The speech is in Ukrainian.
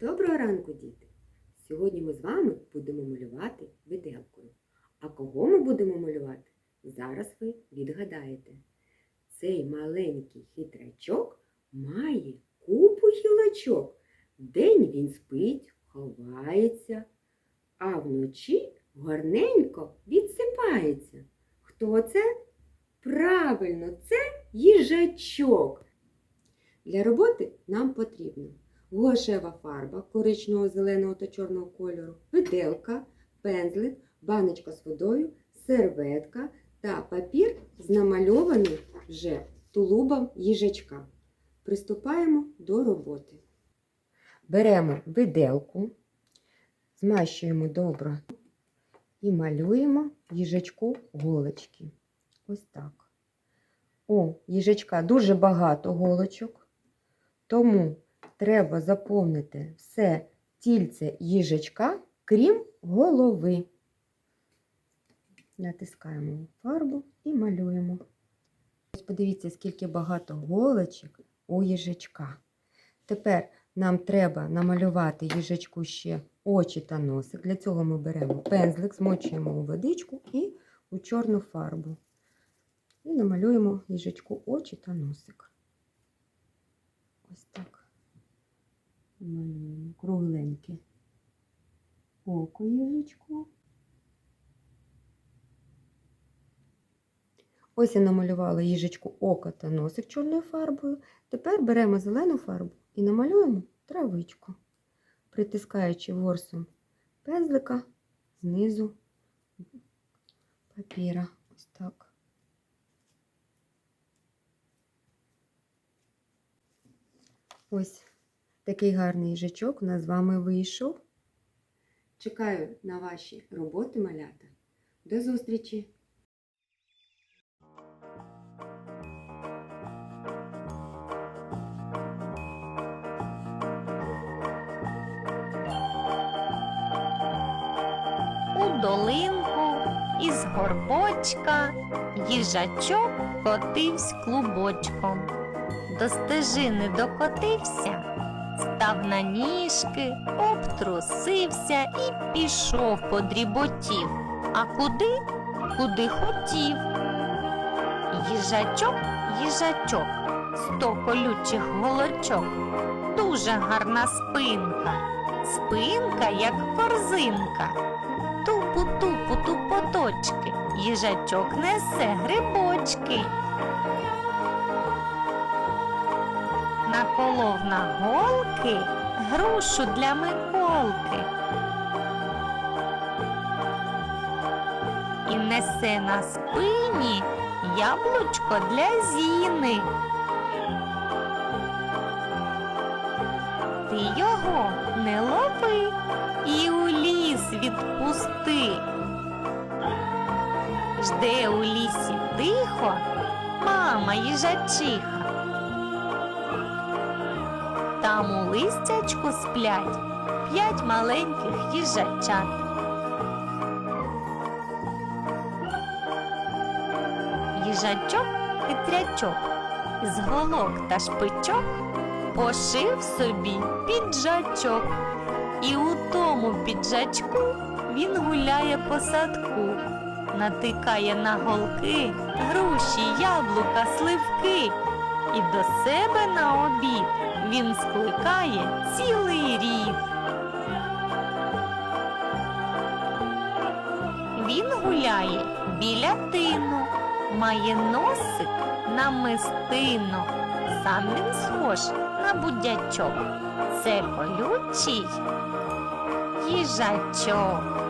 Доброго ранку, діти! Сьогодні ми з вами будемо малювати виделкою. А кого ми будемо малювати? Зараз ви відгадаєте. Цей маленький хитрячок має купу гілочок. Вдень він спить, ховається, а вночі гарненько відсипається. Хто це? Правильно, це їжачок. Для роботи нам потрібно гуашева фарба коричневого, зеленого та чорного кольору, виделка, пензлик, баночка з водою, серветка та папір з намальованим вже тулубом їжачка. Приступаємо до роботи. Беремо виделку, змащуємо добре і малюємо їжачку голочки. Ось так. У їжачка дуже багато голочок, тому треба заповнити все тільце їжачка, крім голови. Натискаємо фарбу і малюємо. Ось подивіться, скільки багато голочок у їжачка. Тепер нам треба намалювати їжачку ще очі та носик. Для цього ми беремо пензлик, змочуємо у водичку і у чорну фарбу. І намалюємо їжачку очі та носик. Ось так. Малюємо кругленьке око їжачку. Ось я намалювала їжачку око та носик чорною фарбою. Тепер беремо зелену фарбу і намалюємо травичку, притискаючи ворсом пензлика знизу папіра. Ось так. Ось такий гарний їжачок у нас з вами вийшов. Чекаю на ваші роботи, малята. До зустрічі! У долинку із горбочка їжачок котивсь клубочком. До стежини докотився, став на ніжки, обтрусився і пішов подріботів. А куди? Куди хотів. Їжачок, їжачок, сто колючих голочок, дуже гарна спинка, спинка, як корзинка. Тупу-тупу тупоточки, їжачок несе грибочки. Наколов на голки грушу для Миколки. І несе на спині яблучко для зіни. Ти його не лови і у ліс відпусти. Жде у лісі тихо мама їжачиха. Там у листячку сплять п'ять маленьких їжачат. Їжачок хитрячок з голок та шпичок пошив собі піджачок. І у тому піджачку він гуляє по садку, натикає на голки, груші, яблука, сливки. І до себе на обід він скликає цілий рід. Він гуляє біля тину, має носик на мистину. Сам він схож на будячок. Це колючий їжачок.